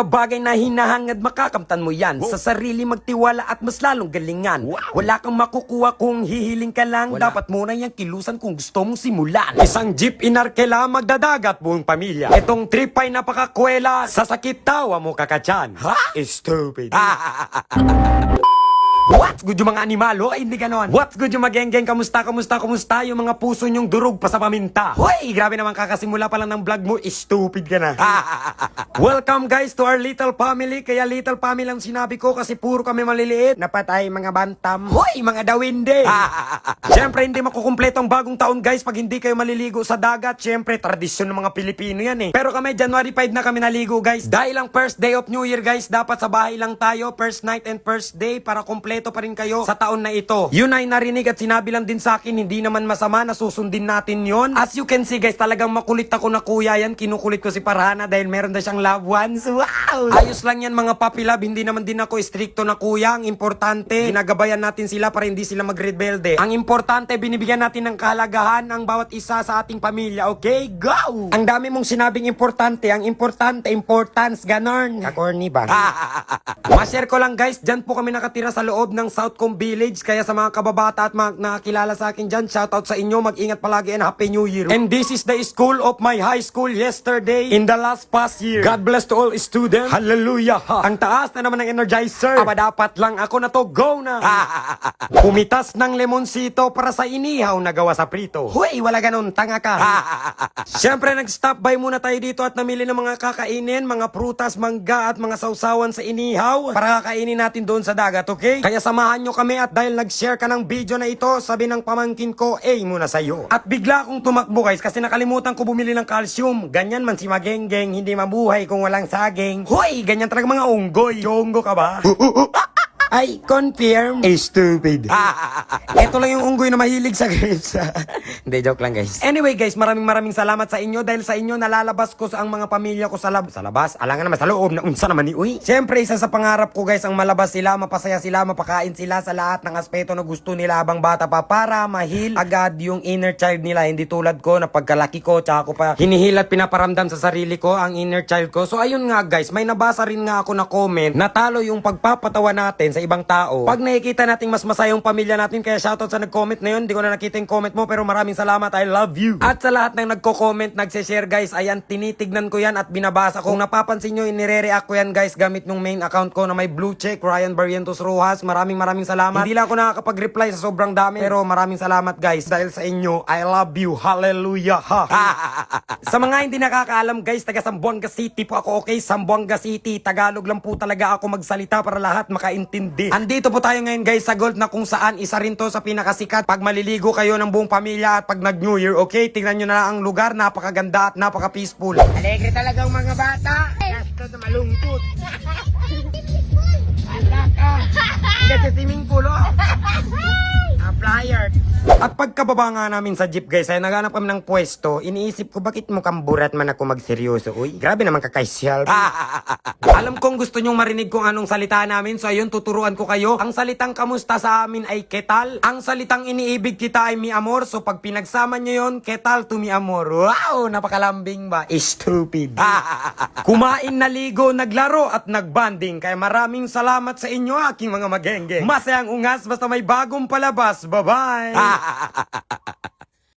mga bagay na hinahangad makakamtan mo yan. Sa sarili magtiwala at mas lalong galingan. Wala kang makukuha kung hihiling ka lang. Dapat muna yung kilusan kung gusto mong simulan. Isang jeep inarkela magdadagat buong pamilya. Itong trip ay napakakwela. Sa sakit tawa mo kakachan. Ha? Stupid. What's good yung mga animalo? Ay, hindi ganon. What's good yung magengeng? Kamusta, kamusta, kamusta? Yung mga puso nyong durog pa sa paminta. Hoy, grabe naman kakasimula pa lang ng vlog mo. Stupid ka na. Welcome guys to our little family. Kaya little family lang sinabi ko kasi puro kami maliliit. Napatay mga bantam. Hoy, mga dawinde. Siyempre, hindi makukumpleto ang bagong taon guys pag hindi kayo maliligo sa dagat. Siyempre, tradisyon ng mga Pilipino yan eh. Pero kami, January 5 na kami naligo guys. Dahil lang first day of New Year guys, dapat sa bahay lang tayo. First night and first day para kumpleto pa rin kayo sa taon na ito. Yun ay narinig at sinabi lang din sa akin, hindi naman masama na susundin natin yon. As you can see guys, talagang makulit ako na kuya yan. Kinukulit ko si Parhana dahil meron na siyang loved ones. Wow! Ayos lang yan mga papi love. Hindi naman din ako stricto na kuya. Ang importante, ginagabayan natin sila para hindi sila mag-rebelde. Ang importante, binibigyan natin ng kahalagahan ang bawat isa sa ating pamilya. Okay? Go! Ang dami mong sinabing importante. Ang importante, importance, ganon. Kakorni ba? Ma-share ko lang guys, dyan po kami nakatira sa loob ng Southcomb Village. Kaya sa mga kababata at mga nakakilala sa akin dyan, shoutout sa inyo. Mag-ingat palagi and Happy New Year. And this is the school of my high school yesterday in the last past year. God bless to all students. Hallelujah. Ang taas na naman ng energizer. Aba dapat lang ako na to. Go na. Pumitas ng lemonsito para sa inihaw na gawa sa prito. Hoy, wala ganun. Tanga ka. Siyempre, nag-stop by muna tayo dito at namili ng mga kakainin, mga prutas, mangga at mga sausawan sa inihaw para kakainin natin doon sa dagat, okay? Kaya samahan nyo kami at dahil nag-share ka ng video na ito, sabi ng pamangkin ko, eh muna sa'yo. At bigla akong tumakbo guys kasi nakalimutan ko bumili ng calcium. Ganyan man si Magenggeng, hindi mabuhay kung walang saging. Hoy, ganyan talaga mga unggoy. Chongo ka ba? Ay, confirm. Eh, stupid. Ito lang yung unggoy na mahilig sa grapes. Hindi, joke lang guys. Anyway guys, maraming maraming salamat sa inyo dahil sa inyo nalalabas ko sa ang mga pamilya ko sa, lab sa labas. Alangan naman sa loob na unsa naman ni Uy. Siyempre, isa sa pangarap ko guys ang malabas sila, mapasaya sila, mapakain sila sa lahat ng aspeto na gusto nila habang bata pa para mahil agad yung inner child nila. Hindi tulad ko na pagkalaki ko, tsaka ko pa hinihil at pinaparamdam sa sarili ko ang inner child ko. So ayun nga guys, may nabasa rin nga ako na comment na talo yung pagpapatawa natin sa ibang tao. Pag nakikita nating mas masayang pamilya natin, kaya shoutout sa nag-comment na yun. Hindi ko na nakita yung comment mo pero maraming salamat. I love you. At sa lahat ng nagko-comment, nagse-share guys, ayan, tinitignan ko yan at binabasa ko. Kung napapansin nyo, inire-react ko yan guys gamit nung main account ko na may blue check, Ryan Barrientos Rojas. Maraming maraming salamat. Hindi lang ako nakakapag-reply sa sobrang dami pero maraming salamat guys dahil sa inyo. I love you. Hallelujah. Ha. sa mga hindi nakakaalam guys, taga Sambuanga City po ako, okay? Sambuanga City. Tagalog lang po talaga ako magsalita para lahat makaintindi. Andito po tayo ngayon guys sa Gold na kung saan isa rin to sa pinakasikat pag maliligo kayo ng buong pamilya at pag nag New Year, okay? Tingnan nyo na ang lugar, napakaganda at napaka-peaceful. Alegre talaga ang mga bata. Gusto na malungkot. Wala ka. Hindi sa swimming pool. At pagkababa nga namin sa jeep guys, ay naghanap kami ng pwesto, iniisip ko bakit mukhang burat man ako magseryoso. Uy, grabe naman kakaisyal. Alam kong gusto nyong marinig kung anong salita namin, so ayun, tuturuan ko kayo. Ang salitang kamusta sa amin ay ketal. Ang salitang iniibig kita ay mi amor, so pag pinagsama nyo yon, ketal to mi amor. Wow, napakalambing ba? Stupid. Kumain, naligo, naglaro at nagbanding. Kaya maraming salamat sa inyo aking mga magengge. Masayang ungas basta may bagong palabas. Bye-bye! ha ha ha ha